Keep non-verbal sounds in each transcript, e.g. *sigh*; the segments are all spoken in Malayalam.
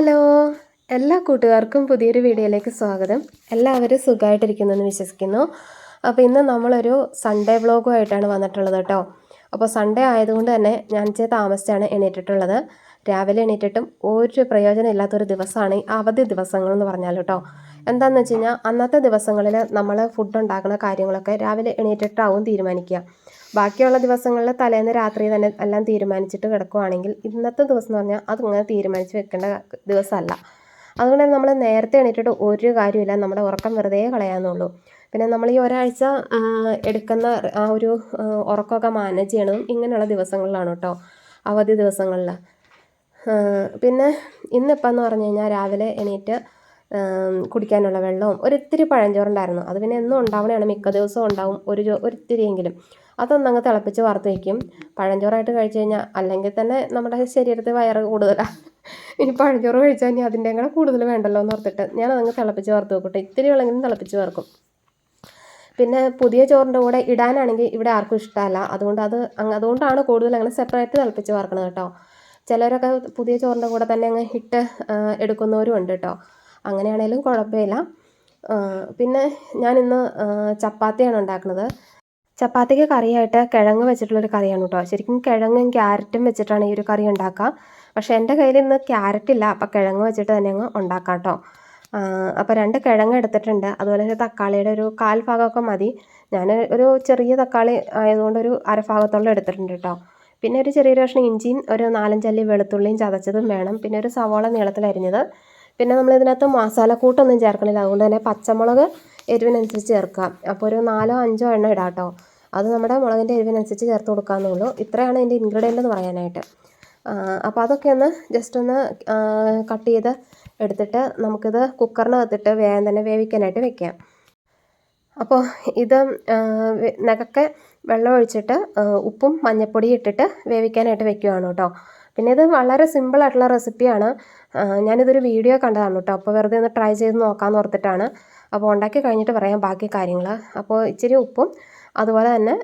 ഹലോ. എല്ലാ കൂട്ടുകാർക്കും പുതിയൊരു വീഡിയോയിലേക്ക് സ്വാഗതം. എല്ലാവരും സുഖമായിട്ടിരിക്കുന്നെന്ന് വിശ്വസിക്കുന്നു. അപ്പോൾ ഇന്ന് നമ്മളൊരു സൺഡേ വ്ളോഗുമായിട്ടാണ് വന്നിട്ടുള്ളത് കേട്ടോ. അപ്പോൾ സൺഡേ ആയതുകൊണ്ട് തന്നെ ഞാൻ ചേ താമസിച്ചാണ് എണീറ്റിട്ടുള്ളത്. രാവിലെ എണീറ്റിട്ടും ഒരു പ്രയോജനം ഇല്ലാത്തൊരു ദിവസമാണ് ഈ അവധി ദിവസങ്ങൾ എന്ന് പറഞ്ഞാൽ കേട്ടോ. എന്താണെന്ന് വെച്ച് കഴിഞ്ഞാൽ അന്നത്തെ ദിവസങ്ങളിൽ നമ്മൾ ഫുഡ് ഉണ്ടാക്കുന്ന കാര്യങ്ങളൊക്കെ രാവിലെ എണീറ്റിട്ടാവും തീരുമാനിക്കുക. ബാക്കിയുള്ള ദിവസങ്ങളിൽ തലേന്ന് രാത്രി തന്നെ എല്ലാം തീരുമാനിച്ചിട്ട് കിടക്കുവാണെങ്കിൽ ഇന്നത്തെ ദിവസം എന്ന് പറഞ്ഞാൽ അതിങ്ങനെ തീരുമാനിച്ച് വെക്കേണ്ട ദിവസമല്ല അതുകൊണ്ട് നമ്മൾ നേരത്തെ എണീറ്റിട്ട് ഒരു കാര്യമില്ല നമ്മുടെ ഉറക്കം വെറുതെ കളയാന്നുള്ളൂ. പിന്നെ നമ്മൾ ഈ ഒരാഴ്ച എടുക്കുന്ന ആ ഒരു ഉറക്കമൊക്കെ മാനേജ് ചെയ്യണതും ഇങ്ങനെയുള്ള ദിവസങ്ങളിലാണ് കേട്ടോ അവധി ദിവസങ്ങളിൽ പിന്നെ ഇന്നിപ്പം എന്ന് പറഞ്ഞു കഴിഞ്ഞാൽ രാവിലെ എണീറ്റ് കുടിക്കാനുള്ള വെള്ളവും. ഒരിത്തിരി പഴഞ്ചോറുണ്ടായിരുന്നു. അത് പിന്നെ എന്നും ഉണ്ടാവണതാണ് മിക്ക ദിവസവും ഉണ്ടാവും ഒരു ഒരിത്തിരിയെങ്കിലും. അതൊന്നങ്ങ് തിളപ്പിച്ച് വറുത്ത് വയ്ക്കും പഴഞ്ചോറായിട്ട് കഴിച്ചു കഴിഞ്ഞാൽ അല്ലെങ്കിൽ തന്നെ നമ്മുടെ ശരീരത്തിൽ വയറ് കൂടുതലാണ് ഇനി പഴഞ്ചോറ് കഴിച്ചാൽ ഇനി അതിന്റെ കൂടെ കൂടുതൽ വേണ്ടല്ലോ എന്ന് ഓർത്തിട്ട് ഞാനതങ്ങ് തിളപ്പിച്ച് വറുത്ത് വെക്കട്ടെ ഇത്തിരി വെള്ളമെങ്കിലും തിളപ്പിച്ച് വറുക്കും പിന്നെ പുതിയ ചോറിന്റെ കൂടെ ഇടാനാണെങ്കിൽ ഇവിടെ ആർക്കും ഇഷ്ടമല്ല. അതുകൊണ്ട് അത് അതുകൊണ്ടാണ് കൂടുതൽ അങ്ങനെ സെപ്പറേറ്റ് തിളപ്പിച്ച് വറക്കണത് കേട്ടോ. ചിലരൊക്കെ പുതിയ ചോറിന്റെ കൂടെ തന്നെ അങ്ങ് ഇട്ട് എടുക്കുന്നവരും ഉണ്ട് കേട്ടോ. അങ്ങനെയാണേലും കുഴപ്പമില്ല. പിന്നെ ഞാനിന്ന് ചപ്പാത്തിയാണ് ഉണ്ടാക്കുന്നത്. ചപ്പാത്തിക്ക് കറിയായിട്ട് കിഴങ്ങ് വെച്ചിട്ടുള്ളൊരു കറിയാണ് കേട്ടോ. ശരിക്കും കിഴങ്ങും ക്യാരറ്റും വെച്ചിട്ടാണ് ഈ ഒരു കറി ഉണ്ടാക്കുക. പക്ഷേ എന്റെ കയ്യിൽ ഇന്ന് ക്യാരറ്റ് ഇല്ല അപ്പോൾ കിഴങ്ങ് വെച്ചിട്ട് തന്നെ അങ്ങ് ഉണ്ടാക്കാം കേട്ടോ. അപ്പോൾ രണ്ട് കിഴങ്ങ് എടുത്തിട്ടുണ്ട്. അതുപോലെ തന്നെ തക്കാളിയുടെ ഒരു കാൽ ഭാഗമൊക്കെ മതി. ഞാൻ ഒരു ചെറിയ തക്കാളി ആയതുകൊണ്ട് ഒരു അരഭാഗത്തോളം എടുത്തിട്ടുണ്ട് കേട്ടോ. പിന്നെ ഒരു ചെറിയൊരു കഷ്ണം ഇഞ്ചിയും ഒരു നാലഞ്ചല്ലി വെളുത്തുള്ളിയും ചതച്ചതും വേണം. പിന്നെ ഒരു സവോള നീളത്തിൽ അരിഞ്ഞത് പിന്നെ നമ്മൾ ഇതിനകത്ത് മസാലക്കൂട്ടൊന്നും ചേർക്കണില്ല. അതുകൊണ്ട് തന്നെ പച്ചമുളക് എരിവിനനുസരിച്ച് ചേർക്കാം. അപ്പോൾ ഒരു നാലോ അഞ്ചോ എണ്ണ ഇടാം കേട്ടോ. അത് നമ്മുടെ മുളകിന്റെ എരിവിനനുസരിച്ച് ചേർത്ത് കൊടുക്കാമെന്നുള്ളൂ ഇത്രയാണ് ഇതിന്റെ ഇൻഗ്രീഡിയന്റ് എന്ന് പറയാനായിട്ട്. അപ്പോൾ അതൊക്കെ ഒന്ന് ജസ്റ്റ് ഒന്ന് കട്ട് ചെയ്ത് എടുത്തിട്ട് നമുക്കിത് കുക്കറിനകത്തിട്ട് വേഗം തന്നെ വേവിക്കാനായിട്ട് വെക്കാം. അപ്പോൾ ഇത് നഖക്കെ വെള്ളം ഒഴിച്ചിട്ട് ഉപ്പും മഞ്ഞൾപ്പൊടിയും ഇട്ടിട്ട് വേവിക്കാനായിട്ട് വെക്കുകയാണ് കേട്ടോ. പിന്നെ ഇത് വളരെ സിമ്പിളായിട്ടുള്ള റെസിപ്പിയാണ് ഞാനിതൊരു വീഡിയോ കണ്ടതാണ് കേട്ടോ. അപ്പോൾ വെറുതെ ഒന്ന് ട്രൈ ചെയ്ത് നോക്കാമെന്ന് ഓർത്തിട്ടാണ്. അപ്പോൾ ഉണ്ടാക്കി കഴിഞ്ഞിട്ട് പറയാം ബാക്കി കാര്യങ്ങൾ. അപ്പോൾ ഇച്ചിരി ഉപ്പും അതുപോലെ തന്നെ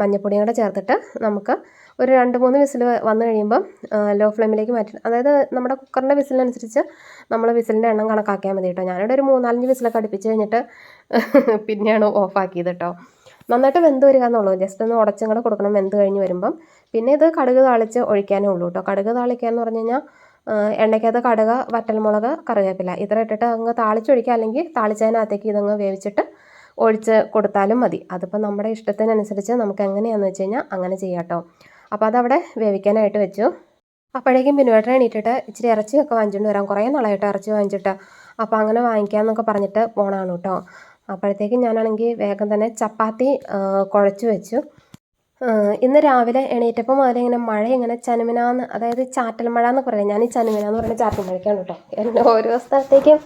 മഞ്ഞപ്പൊടിയും കൂടെ ചേർത്തിട്ട് നമുക്ക് ഒരു രണ്ട് മൂന്ന് വിസിൽ വന്നു കഴിയുമ്പം ലോ ഫ്ലെയിമിലേക്ക് മാറ്റി അതായത് നമ്മുടെ കുക്കറിന്റെ വിസിലിനനുസരിച്ച് നമ്മൾ വിസിലിന്റെ എണ്ണം കണക്കാക്കിയാൽ മതി കേട്ടോ. ഞാനിവിടെ ഒരു മൂന്നാലഞ്ച് വിസിലൊക്കെ അടുപ്പിച്ച് കഴിഞ്ഞിട്ട് *laughs* പിന്നെയാണ് ഓഫാക്കിയത് കേട്ടോ. നന്നായിട്ട് വെന്ത് വരിക എന്നുള്ളൂ. ജസ്റ്റ് ഒന്ന് ഉടച്ചും കൂടെ കൊടുക്കണം. വെന്ത് കഴിഞ്ഞ് വരുമ്പം പിന്നെ ഇത് കടുക് താളിച്ച് ഒഴിക്കാനേ ഉള്ളൂ കേട്ടോ. കടുക് താളിക്കുക എന്ന് പറഞ്ഞു കഴിഞ്ഞാൽ എണ്ണയ്ക്കകത്ത് കടുക വറ്റൽമുളക് കറിവേപ്പില ഇത്ര ഇട്ടിട്ട് അങ്ങ് താളിച്ചൊഴിക്കുക. അല്ലെങ്കിൽ താളിച്ചതിനകത്തേക്ക് ഇതങ്ങ് വേവിച്ചിട്ട് ഒഴിച്ച് കൊടുത്താലും മതി. അതിപ്പോൾ നമ്മുടെ ഇഷ്ടത്തിനനുസരിച്ച് നമുക്ക് എങ്ങനെയാണെന്ന് വെച്ച് കഴിഞ്ഞാൽ അങ്ങനെ ചെയ്യാം കേട്ടോ. അപ്പോൾ അതവിടെ വേവിക്കാനായിട്ട് വെച്ചു. അപ്പോഴേക്കും പിന്നുവേട്ടൻ എണീറ്റിട്ട് ഇച്ചിരി ഇറച്ചിയൊക്കെ വാങ്ങിച്ചുകൊണ്ട് വരാം. കുറേ നാളായിട്ട് ഇറച്ചി വാങ്ങിച്ചിട്ട്. അപ്പോൾ അങ്ങനെ വാങ്ങിക്കാമെന്നൊക്കെ പറഞ്ഞിട്ട് പോണാണ് കേട്ടോ. അപ്പോഴത്തേക്കും ഞാനാണെങ്കിൽ വേഗം തന്നെ ചപ്പാത്തി കുഴച്ച് വെച്ചു. ഇന്ന് രാവിലെ എണീറ്റപ്പോൾ മുതൽ ഇങ്ങനെ മഴ ഇങ്ങനെ ചനുമിനാന്ന് അതായത് ചാറ്റൽ മഴ എന്ന് പറയാം. ഞാൻ ഈ ചനുമിന എന്ന് പറയുന്ന ചാറ്റൽ മഴയ്ക്കാണ് കേട്ടോ. എന്റെ ഓരോ സ്ഥലത്തേക്കും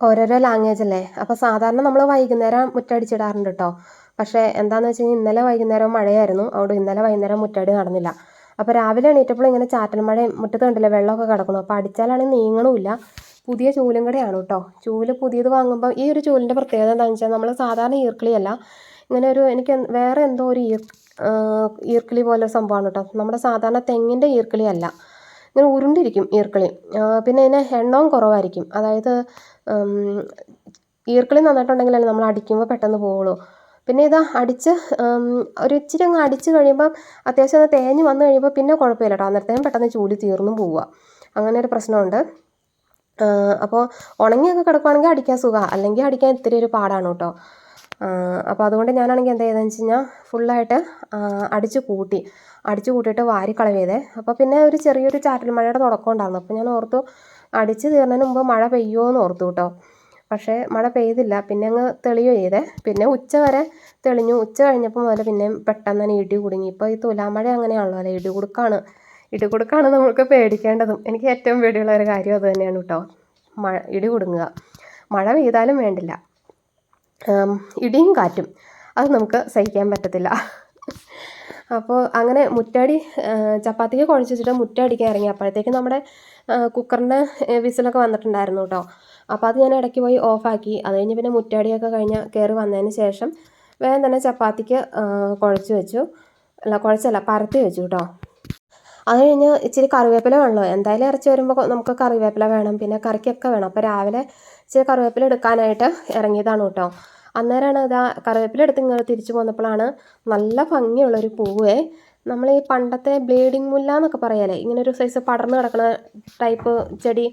ഓരോരോ ലാംഗ്വേജ് അല്ലേ? അപ്പോൾ സാധാരണ നമ്മൾ വൈകുന്നേരം മുറ്റടിച്ചിടാറുണ്ട് കേട്ടോ. പക്ഷേ എന്താണെന്ന് വെച്ച് കഴിഞ്ഞാൽ ഇന്നലെ വൈകുന്നേരം മഴയായിരുന്നു. അതുകൊണ്ട് ഇന്നലെ വൈകുന്നേരം മുറ്റടി നടന്നില്ല. അപ്പോൾ രാവിലെ എണീറ്റപ്പോൾ ഇങ്ങനെ ചാറ്റൽ മഴയും മുറ്റത്ത് കണ്ടില്ല വെള്ളമൊക്കെ കിടക്കുന്നു. അപ്പോൾ അടിച്ചാലാണെങ്കിൽ നീങ്ങണമില്ല പുതിയ ചൂലും കൂടെയാണ് കേട്ടോ. ചൂൽ പുതിയത് വാങ്ങുമ്പോൾ ഈ ഒരു ചൂലിന്റെ പ്രത്യേകത എന്താണെന്ന് വെച്ചാൽ നമ്മൾ സാധാരണ ഈർക്കിളിയല്ല. ഇങ്ങനെ ഒരു എനിക്ക് വേറെ എന്തോ ഒരു ഈർ ഈർക്കിളി പോലെ സംഭവമാണ് കേട്ടോ നമ്മുടെ സാധാരണ തെങ്ങിന്റെ ഈർക്കിളി അല്ല. ഇങ്ങനെ ഉരുണ്ടിരിക്കും ഈർക്കിളി. പിന്നെ ഇതിന് എണ്ണവും കുറവായിരിക്കും. അതായത് ഈർക്കിളി നന്നായിട്ടുണ്ടെങ്കിലല്ലേ നമ്മൾ അടിക്കുമ്പോൾ പെട്ടെന്ന് പോവുള്ളൂ. പിന്നെ ഇത് അടിച്ച് ഒരു ഇച്ചിരി അങ്ങ് അടിച്ച് കഴിയുമ്പം അത്യാവശ്യം ഒന്ന് തേഞ്ഞ് വന്നു കഴിയുമ്പോൾ പിന്നെ കുഴപ്പമില്ല കേട്ടോ അന്നേരത്തേനും പെട്ടെന്ന് ചൂടി തീർന്നും പോവുക. അങ്ങനെ ഒരു പ്രശ്നമുണ്ട്. അപ്പോൾ ഉണങ്ങിയൊക്കെ കിടക്കുവാണെങ്കിൽ അടിക്കാൻ സുഖമാണ് അല്ലെങ്കിൽ അടിക്കാൻ ഇത്തിരി ഒരു പാടാണ് കേട്ടോ അപ്പോൾ അതുകൊണ്ട് ഞാനാണെങ്കിൽ എന്താ ചെയ്തതെന്ന് വെച്ച് കഴിഞ്ഞാൽ ഫുള്ളായിട്ട് അടിച്ചു കൂട്ടി. അടിച്ചു കൂട്ടിയിട്ട് വാരി കളയതേ അപ്പോൾ പിന്നെ ഒരു ചെറിയൊരു ചാറ്റൽ മഴയുടെ തുടക്കം ഉണ്ടായിരുന്നു. അപ്പോൾ ഞാൻ ഓർത്തു അടിച്ച് തീർന്നതിന് മുമ്പ് മഴ പെയ്യുമോ എന്ന് ഓർത്തു കേട്ടോ. പക്ഷേ മഴ പെയ്തില്ല. പിന്നെ അങ്ങ് തെളിയോ ചെയ്തേ. പിന്നെ ഉച്ച വരെ തെളിഞ്ഞു. ഉച്ച കഴിഞ്ഞപ്പോൾ മുതൽ പിന്നെ പെട്ടെന്ന് തന്നെ ഇടി കുടുങ്ങി. ഇപ്പോൾ ഈ തുലാമഴ അങ്ങനെയാണല്ലോ അല്ലേ? ഇടി കൊടുക്കാണ് ഇടി കൊടുക്കാണ് നമുക്ക് പേടിക്കേണ്ടതും. എനിക്ക് ഏറ്റവും പേടിയുള്ള ഒരു കാര്യം അത് തന്നെയാണ് കേട്ടോ. മഴ ഇടി കൊടുങ്ങുക. മഴ പെയ്താലും വേണ്ടില്ല. ഇടിയും കാറ്റും. അത് നമുക്ക് സഹിക്കാൻ പറ്റത്തില്ല. അപ്പോൾ അങ്ങനെ മുറ്റടി ചപ്പാത്തിക്ക് കുഴച്ച് വെച്ചിട്ട് മുറ്റടിക്കാൻ ഇറങ്ങി. അപ്പോഴത്തേക്കും നമ്മുടെ കുക്കറിന്റെ വിസിലൊക്കെ വന്നിട്ടുണ്ടായിരുന്നു കേട്ടോ അപ്പോൾ അത് ഞാൻ ഇടയ്ക്ക് പോയി ഓഫാക്കി. അത് കഴിഞ്ഞ് പിന്നെ മുറ്റടിയൊക്കെ കഴിഞ്ഞ് കയറി വന്നതിന് ശേഷം വേഗം തന്നെ ചപ്പാത്തിക്ക് കുഴച്ച് വെച്ചു. അല്ല കുഴച്ചല്ല പരത്തി വെച്ചു കേട്ടോ അത് കഴിഞ്ഞ് ഇച്ചിരി കറിവേപ്പില വേണമല്ലോ എന്തായാലും ഇറച്ചി വരുമ്പോൾ നമുക്ക് കറിവേപ്പില വേണം. പിന്നെ കറിക്കൊക്കെ വേണം. അപ്പോൾ രാവിലെ ഇച്ചിരി കറിവേപ്പില എടുക്കാനായിട്ട് ഇറങ്ങിയതാണ് കേട്ടോ. അന്നേരമാണ് ഇതാ കറിവേപ്പില എടുത്ത് ഇങ്ങനെ തിരിച്ചു പോന്നപ്പോഴാണ് നല്ല ഭംഗിയുള്ളൊരു പൂവേ. നമ്മൾ ഈ പണ്ടത്തെ ബ്ലീഡിങ് മുല്ല എന്നൊക്കെ പറയാലേ ഇങ്ങനെ ഒരു സൈസ് പടർന്നു കിടക്കുന്ന ടൈപ്പ് ചെടി.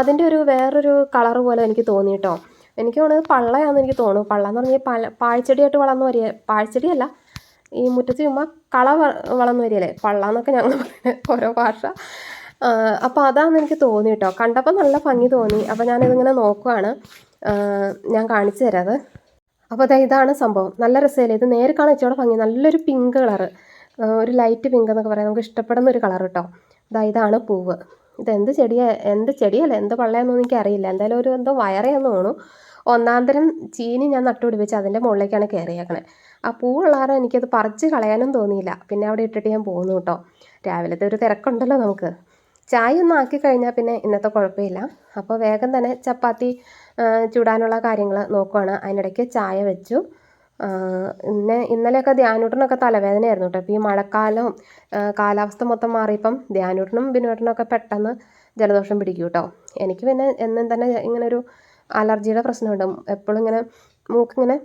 അതിന്റെ ഒരു വേറൊരു കളർ പോലെ എനിക്ക് തോന്നി കേട്ടോ. എനിക്ക് തോന്നുന്നത് പള്ളയാണെന്ന് എനിക്ക് തോന്നുന്നു. പള്ള എന്ന് പറഞ്ഞാൽ പഴ പാഴ്ചെടിയായിട്ട് വളർന്നു വരിക പാഴ്ചെടിയല്ല ഈ മുറ്റത്ത് ചുമ്മാ കള വളർന്നു വരികയല്ലേ? പള്ള എന്നൊക്കെ ഞങ്ങൾ പറയുന്നത് ഓരോ ഭാഷ. അപ്പോൾ അതാണെന്ന് എനിക്ക് തോന്നി കേട്ടോ കണ്ടപ്പോൾ നല്ല ഭംഗി തോന്നി. അപ്പോൾ ഞാനിതിങ്ങനെ നോക്കുവാണ്. ഞാൻ കാണിച്ചു തരാം അത് അപ്പോൾ അതാ ഇതാണ് സംഭവം. നല്ല രസമല്ലേ ഇത് നേരെ കാണാൻ ഭംഗി. നല്ലൊരു പിങ്ക് കളറ്. ഒരു ലൈറ്റ് പിങ്ക് എന്നൊക്കെ പറയാം. നമുക്ക് ഇഷ്ടപ്പെടുന്ന ഒരു കളർ കേട്ടോ ഇതാ ഇതാണ് പൂവ്. ഇതെന്ത് ചെടിയാ? എന്ത് ചെടിയല്ല? എന്ത് പള്ളയാണെന്നൊന്നും എനിക്കറിയില്ല. എന്തായാലും ഒരു എന്തോ വയറയാന്ന് തോന്നുന്നു. ഒന്നാന്തരം തരം ചീനി ഞാൻ നട്ടുപിടിപ്പിച്ച് അതിന്റെ മുകളിലേക്കാണ് കയറിയേക്കണേ ആ പൂവുള്ള എനിക്കത് പറിച്ച് കളയാനും തോന്നിയില്ല. പിന്നെ അവിടെ ഇട്ടിട്ട് ഞാൻ പോകുന്നു കേട്ടോ. രാവിലത്തെ ഒരു തിരക്കുണ്ടല്ലോ നമുക്ക്. ചായ ഒന്ന് ആക്കി കഴിഞ്ഞാൽ പിന്നെ ഇന്നത്തെ കുഴപ്പമില്ല. അപ്പോൾ വേഗം തന്നെ ചപ്പാത്തി ചൂടാനുള്ള കാര്യങ്ങൾ നോക്കുവാണ്. അതിനിടയ്ക്ക് ചായ വെച്ചു. ഇന്ന ഇന്ന് ഇന്നലെയൊക്കെ ധ്യാനൂട്ടനൊക്കെ തലവേദനയായിരുന്നു കേട്ടോ. ഇപ്പോൾ ഈ മഴക്കാലവും കാലാവസ്ഥ മൊത്തം മാറിയപ്പം ധ്യാനൂട്ടനും ബിനുവേട്ടനും ഒക്കെ പെട്ടെന്ന് ജലദോഷം പിടിക്കും കേട്ടോ. എനിക്ക് പിന്നെ എന്നും തന്നെ ഇങ്ങനെ ഒരു അലർജിയുടെ പ്രശ്നമുണ്ട്. എപ്പോഴും ഇങ്ങനെ മൂക്കിങ്ങനെ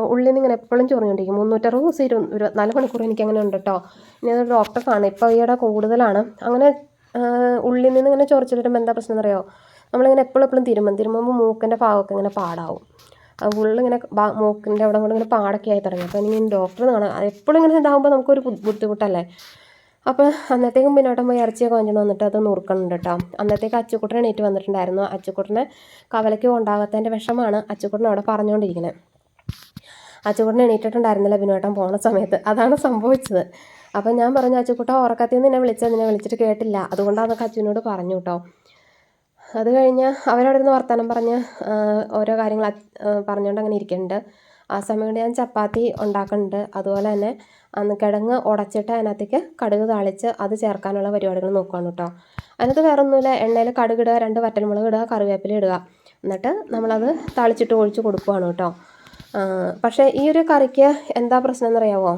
ഉള്ളിൽ നിന്ന് ഇങ്ങനെ എപ്പോഴും ചൊറിഞ്ഞുകൊണ്ടിരിക്കും. മുന്നൂറ്ററുപത് ദിവസം ഇരു ഇരുപത്തിനാല് മണിക്കൂർ എനിക്ക് അങ്ങനെ ഉണ്ട് കേട്ടോ ഇനി അത് ഡോക്ടറെ കാണും ഇപ്പോൾ ഈയിടെ കൂടുതലാണ്. അങ്ങനെ ഉള്ളിൽ നിന്ന് ഇങ്ങനെ ചൊറിച്ചിൽ വരുമ്പോൾ എന്താ പ്രശ്നം എന്നറിയോ? നമ്മളിങ്ങനെ എപ്പോഴും എപ്പോഴും തിരുമ്പം. തിരുമ്പുമ്പോൾ മൂക്കിന്റെ ഭാഗമൊക്കെ ഇങ്ങനെ പാടാവും. ഉള്ളിങ്ങനെ മൂക്കിന്റെ അവിടെ കൂടെ ഇങ്ങനെ പാടൊക്കെ ആയി തുടങ്ങി. അപ്പോൾ ഇനി ഡോക്ടറെ കാണാം എപ്പോഴും ഇങ്ങനെ ഇതാകുമ്പോൾ നമുക്കൊരു ബുദ്ധി- ബുദ്ധിമുട്ടല്ലേ? അപ്പോൾ അന്നത്തേക്കും പിന്നോട്ടം പോയി ഇറച്ചിയൊക്കെ വാങ്ങിച്ചു വന്നിട്ട് അത് നുറുക്കണുണ്ട് കേട്ടോ അന്നത്തേക്ക് അച്ചുക്കുട്ടൻ എണീറ്റ് വന്നിട്ടുണ്ടായിരുന്നു. അച്ചുക്കുട്ടനെ കവലയ്ക്ക് കൊണ്ടാകാത്തതിന്റെ വിഷമാണ് അച്ചുക്കുട്ടൻ അവിടെ പറഞ്ഞുകൊണ്ടിരിക്കുന്നത് അച്ചുക്കുട്ടൻ എണീറ്റിട്ടുണ്ടായിരുന്നില്ല ബിനുവേട്ടൻ പോണ സമയത്ത്. അതാണ് സംഭവിച്ചത്. അപ്പം ഞാൻ പറഞ്ഞു അച്ചുക്കുട്ട ഉറക്കത്തിൽ നിന്ന് എന്നെ വിളിച്ചത് നിന്നെ വിളിച്ചിട്ട് കേട്ടില്ല. അതുകൊണ്ടാന്നൊക്കെ അച്ഛനോട് പറഞ്ഞു കേട്ടോ അത് കഴിഞ്ഞ് അവരവിടെ നിന്ന് വർത്തമാനം പറഞ്ഞ് ഓരോ കാര്യങ്ങൾ പറഞ്ഞുകൊണ്ട് അങ്ങനെ ഇരിക്കുന്നുണ്ട് ആ സമയം ഞാൻ ചപ്പാത്തി ഉണ്ടാക്കുന്നുണ്ട് അതുപോലെ തന്നെ കിഴങ്ങ് ഉടച്ചിട്ട് അതിനകത്തേക്ക് കടുക് താളിച്ച് അത് ചേർക്കാനുള്ള പരിപാടികൾ നോക്കുകയാണ് കേട്ടോ. അതിനകത്ത് വേറെ ഒന്നുമില്ല എണ്ണയിൽ കടുക് ഇടുക രണ്ട് വറ്റൽമുളക് ഇടുക കറിവേപ്പില ഇടുക. എന്നിട്ട് നമ്മളത് താളിച്ചിട്ട് ഒഴിച്ച് കൊടുക്കുകയാണ് കേട്ടോ. പക്ഷേ ഈ ഒരു കറിക്ക് എന്താ പ്രശ്നം എന്നറിയാമോ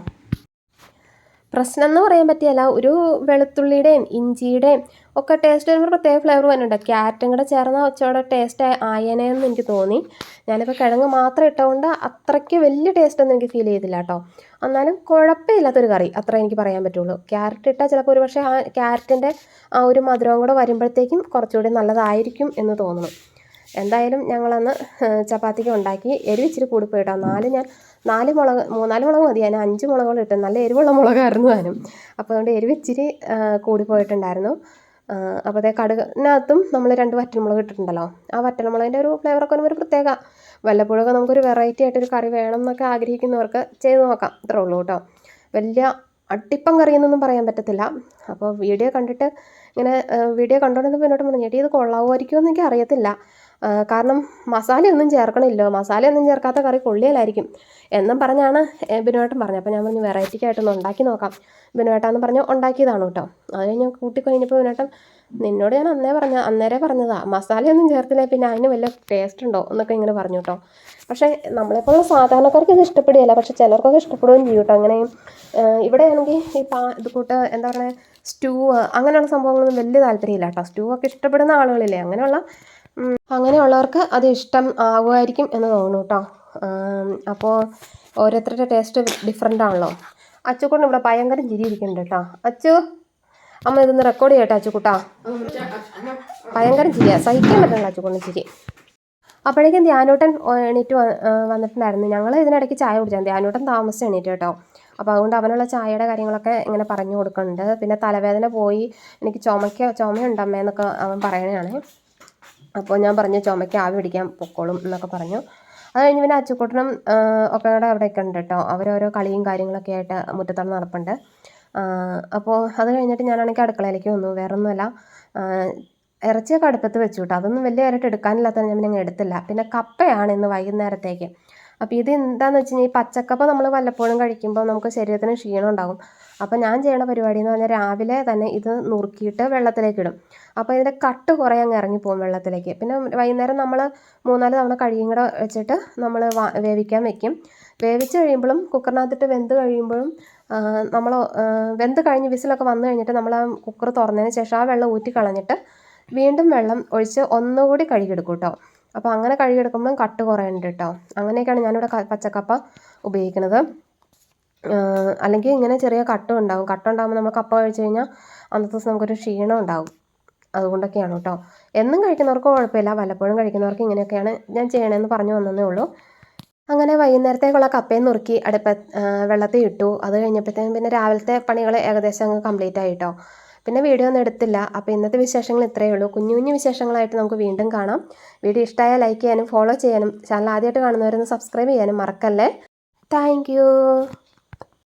പ്രശ്നം എന്ന് പറയാൻ പറ്റിയല്ല. ഒരു വെളുത്തുള്ളിയുടെയും ഇഞ്ചിയുടെയും ഒക്കെ ടേസ്റ്റ് വരുമ്പോൾ പ്രത്യേക ഫ്ലേവർ വരുന്നുണ്ട് ക്യാരറ്റും കൂടെ ചേർന്ന ഒച്ചയോടെ ടേസ്റ്റ് ആയനെന്ന് എനിക്ക് തോന്നി. ഞാനിപ്പോൾ കിഴങ്ങ് മാത്രം ഇട്ടുകൊണ്ട് അത്രയ്ക്ക് വലിയ ടേസ്റ്റ് ഒന്നും എനിക്ക് ഫീൽ ചെയ്തില്ല കേട്ടോ എന്നാലും കുഴപ്പമില്ലാത്തൊരു കറി അത്ര എനിക്ക് പറയാൻ പറ്റുള്ളൂ. ക്യാരറ്റ് ഇട്ടാൽ ചിലപ്പോൾ ഒരു പക്ഷേ ആ ക്യാരറ്റിന്റെ ആ ഒരു മധുരവും കൂടെ വരുമ്പോഴത്തേക്കും കുറച്ചുകൂടി നല്ലതായിരിക്കും എന്ന് തോന്നുന്നു എന്തായാലും ഞങ്ങളന്ന് ചപ്പാത്തിക്ക് ഉണ്ടാക്കി എരിവ് ഇച്ചിരി കൂടിപ്പോയി നാല് ഞാൻ നാല് മുളക് മൂന്നാൽ മുളക് മതി. ഞാൻ അഞ്ച് മുളകൾ ഇട്ടു. നല്ല എരിവുള്ള മുളകായിരുന്നു ഞാനും. അപ്പോൾ അതുകൊണ്ട് എരിവ് ഇച്ചിരി കൂടി കൂടിപ്പോയിട്ടുണ്ടായിരുന്നു അപ്പോൾ അതേ കടുകിനകത്തും നമ്മൾ രണ്ട് വറ്റൽമുളക് ഇട്ടിട്ടുണ്ടല്ലോ. ആ വറ്റൽമുളകിന്റെ ഒരു ഫ്ലേവറൊക്കെ ഒരു പ്രത്യേക വല്ലപ്പോഴൊക്കെ നമുക്കൊരു വെറൈറ്റി ആയിട്ടൊരു കറി വേണം എന്നൊക്കെ ആഗ്രഹിക്കുന്നവർക്ക് ചെയ്ത് നോക്കാം. ഇത്രേ ഉള്ളൂ കേട്ടോ. വലിയ അട്ടിപ്പം കറിയെന്നൊന്നും പറയാൻ പറ്റത്തില്ല. അപ്പോൾ വീഡിയോ കണ്ടിട്ട് ഇങ്ങനെ വീഡിയോ കണ്ടുകൊണ്ടിരുന്നപ്പോൾ പിന്നോട്ട് പറഞ്ഞു ചേട്ടി ഇത് കൊള്ളാവുമായിരിക്കുമോ എന്ന് എനിക്ക് അറിയത്തില്ല. കാരണം മസാലയൊന്നും ചേർക്കണില്ലോ മസാലയൊന്നും ചേർക്കാത്ത കറി കൊള്ളിയലായിരിക്കും. എന്നും പറഞ്ഞാണ് ബിനുവേട്ടൻ പറഞ്ഞത്. അപ്പോൾ ഞാൻ പറഞ്ഞു വെറൈറ്റിക്കായിട്ടൊന്ന് ഉണ്ടാക്കി നോക്കാം. ബിനുവേട്ടാന്ന് പറഞ്ഞ് ഉണ്ടാക്കിയതാണ് കേട്ടോ അത് ഞാൻ കൂട്ടിക്കഴിഞ്ഞപ്പോൾ ബിനുവേട്ടൻ നിന്നോട് ഞാൻ അന്നേ പറഞ്ഞ അന്നേരെ പറഞ്ഞതാ. മസാലയൊന്നും ചേർത്തില്ല പിന്നെ അതിന് വല്ല ടേസ്റ്റ് ഉണ്ടോ എന്നൊക്കെ ഇങ്ങനെ പറഞ്ഞു കേട്ടോ പക്ഷേ നമ്മളെപ്പോലുള്ള സാധാരണക്കാർക്ക് ഇത് ഇഷ്ടപ്പെടുകയില്ല. പക്ഷേ ചിലർക്കൊക്കെ ഇഷ്ടപ്പെടുകയും ചെയ്യും കേട്ടോ അങ്ങനെ ഇവിടെ ആണെങ്കിൽ ഈ പാ ഇത് കൂട്ട് എന്താ പറയുക സ്റ്റൂ അങ്ങനെയുള്ള സംഭവങ്ങളൊന്നും വലിയ താല്പര്യമില്ല കേട്ടോ സ്റ്റൂ ഒക്കെ ഇഷ്ടപ്പെടുന്ന ആളുകളില്ലേ അങ്ങനെയുള്ള അങ്ങനെയുള്ളവർക്ക് അത് ഇഷ്ടം ആകുമായിരിക്കും എന്ന് തോന്നുന്നു കേട്ടോ അപ്പോൾ ഓരോരുത്തരുടെ ടേസ്റ്റ് ഡിഫറെന്റ് ആണല്ലോ. അച്ചുക്കൊണ്ട് ഇവിടെ ഭയങ്കര ചിരിയിരിക്കുന്നുണ്ട് കേട്ടോ അച്ചു അമ്മ ഇതൊന്ന് റെക്കോർഡ് ചെയ്യട്ടെ അച്ചുക്കുട്ടാ. ഭയങ്കര ചിരിയാ. സഹിക്കാൻ പറ്റില്ല അച്ചുക്കൊണ്ട് ചിരി. അപ്പോഴേക്കും ധ്യാനൂട്ടൻ എണീറ്റ് വന്നിട്ടുണ്ടായിരുന്നു. ഞങ്ങൾ ഇതിനിടയ്ക്ക് ചായ കുടിച്ചാൽ ധ്യാനൂട്ടൻ താമസിച്ച് എണീറ്റ് കേട്ടോ. അപ്പോൾ അതുകൊണ്ട് അവനുള്ള ചായയുടെ കാര്യങ്ങളൊക്കെ ഇങ്ങനെ പറഞ്ഞു കൊടുക്കുന്നുണ്ട്. പിന്നെ തലവേദന പോയി. എനിക്ക് ചുമയ്ക്ക ചുമയുണ്ട് അമ്മയെന്നൊക്കെ അവൻ പറയണതാണ്. അപ്പോൾ ഞാൻ പറഞ്ഞു ചുമയ്ക്ക് ആവി പിടിക്കാൻ പൊക്കോളും എന്നൊക്കെ പറഞ്ഞു. അത് കഴിഞ്ഞ് പിന്നെ അച്ചുക്കുട്ടനും ഒക്കെ കൂടെ അവിടെയൊക്കെ ഉണ്ട് കേട്ടോ. അവരോരോ കളിയും കാര്യങ്ങളൊക്കെ ആയിട്ട് മുറ്റത്താണ് നടപ്പുണ്ട്. അപ്പോൾ അത് കഴിഞ്ഞിട്ട് ഞാനാണെങ്കിൽ അടുക്കളയിലേക്ക് വന്നു. വേറെ ഒന്നുമല്ല ആഹ്, ഇറച്ചിയൊക്കെ അടുപ്പത്ത് വെച്ചു കേട്ടോ. അതൊന്നും വലിയ കാര്യമായിട്ട് എടുക്കാനില്ലാത്ത ഞാൻ പിന്നെ എടുത്തില്ല. പിന്നെ കപ്പയാണ് ഇന്ന് വൈകുന്നേരത്തേക്ക്. അപ്പോൾ ഇത് എന്താണെന്ന് വെച്ച് കഴിഞ്ഞാൽ ഈ പച്ചക്കപ്പ നമ്മൾ വല്ലപ്പോഴും കഴിക്കുമ്പോൾ നമുക്ക് ശരീരത്തിന് ക്ഷീണം ഉണ്ടാകും അപ്പോൾ ഞാൻ ചെയ്യണ പരിപാടി എന്ന് പറഞ്ഞാൽ രാവിലെ തന്നെ ഇത് നുറുക്കിയിട്ട് വെള്ളത്തിലേക്ക് ഇടും. അപ്പോൾ ഇതിന്റെ കട്ട് കുറേ അങ്ങ് ഇറങ്ങിപ്പോകും വെള്ളത്തിലേക്ക്. പിന്നെ വൈകുന്നേരം നമ്മൾ മൂന്നാൽ തവണ കഴുകിയും കൂടെ വെച്ചിട്ട് നമ്മൾ വേവിക്കാൻ വെക്കും. വേവിച്ച് കഴിയുമ്പോഴും കുക്കറിനകത്തിട്ട് വെന്ത് കഴിയുമ്പോഴും നമ്മൾ വെന്ത് കഴിഞ്ഞ് വിസിലൊക്കെ വന്നു കഴിഞ്ഞിട്ട് നമ്മൾ ആ കുക്കർ തുറന്നതിന് ശേഷം ആ വെള്ളം ഊറ്റി കളഞ്ഞിട്ട് വീണ്ടും വെള്ളം ഒഴിച്ച് ഒന്നുകൂടി കഴുകിയെടുക്കും കേട്ടോ അപ്പോൾ അങ്ങനെ കഴുകിയെടുക്കുമ്പോഴും കട്ട് കുറയുന്നുണ്ട് കേട്ടോ. അങ്ങനെയൊക്കെയാണ് ഞാനിവിടെ പച്ചക്കപ്പ ഉപയോഗിക്കുന്നത്. അല്ലെങ്കിൽ ഇങ്ങനെ ചെറിയ കട്ടും ഉണ്ടാവും. കട്ടുണ്ടാകുമ്പോൾ നമ്മൾ കപ്പ കഴിച്ചു കഴിഞ്ഞാൽ അന്നത്തെ ദിവസം നമുക്കൊരു ക്ഷീണം ഉണ്ടാകും അതുകൊണ്ടൊക്കെയാണ് കേട്ടോ. എന്നും കഴിക്കുന്നവർക്ക് കുഴപ്പമില്ല. വല്ലപ്പോഴും കഴിക്കുന്നവർക്ക് ഇങ്ങനെയൊക്കെയാണ് ഞാൻ ചെയ്യണമെന്ന് പറഞ്ഞു വന്നതേ ഉള്ളൂ. അങ്ങനെ വൈകുന്നേരത്തേക്കുള്ള കപ്പയും നുറുക്കി അടുപ്പ വെള്ളത്തിൽ ഇട്ടു. അത് കഴിഞ്ഞപ്പോഴത്തേക്കും പിന്നെ രാവിലത്തെ പണികൾ ഏകദേശം അങ്ങ് കംപ്ലീറ്റ് ആയിട്ടോ പിന്നെ വീഡിയോ ഒന്നും എടുത്തില്ല. അപ്പോൾ ഇന്നത്തെ വിശേഷങ്ങൾ ഇത്രയേ ഉള്ളൂ. കുഞ്ഞു കുഞ്ഞു വിശേഷങ്ങളായിട്ട് നമുക്ക് വീണ്ടും കാണാം. വീഡിയോ ഇഷ്ടമായാൽ ലൈക്ക് ചെയ്യാനും ഫോളോ ചെയ്യാനും ചാനൽ ആദ്യമായിട്ട് കാണുന്നവരൊന്ന് സബ്സ്ക്രൈബ് ചെയ്യാനും മറക്കല്ലേ? താങ്ക്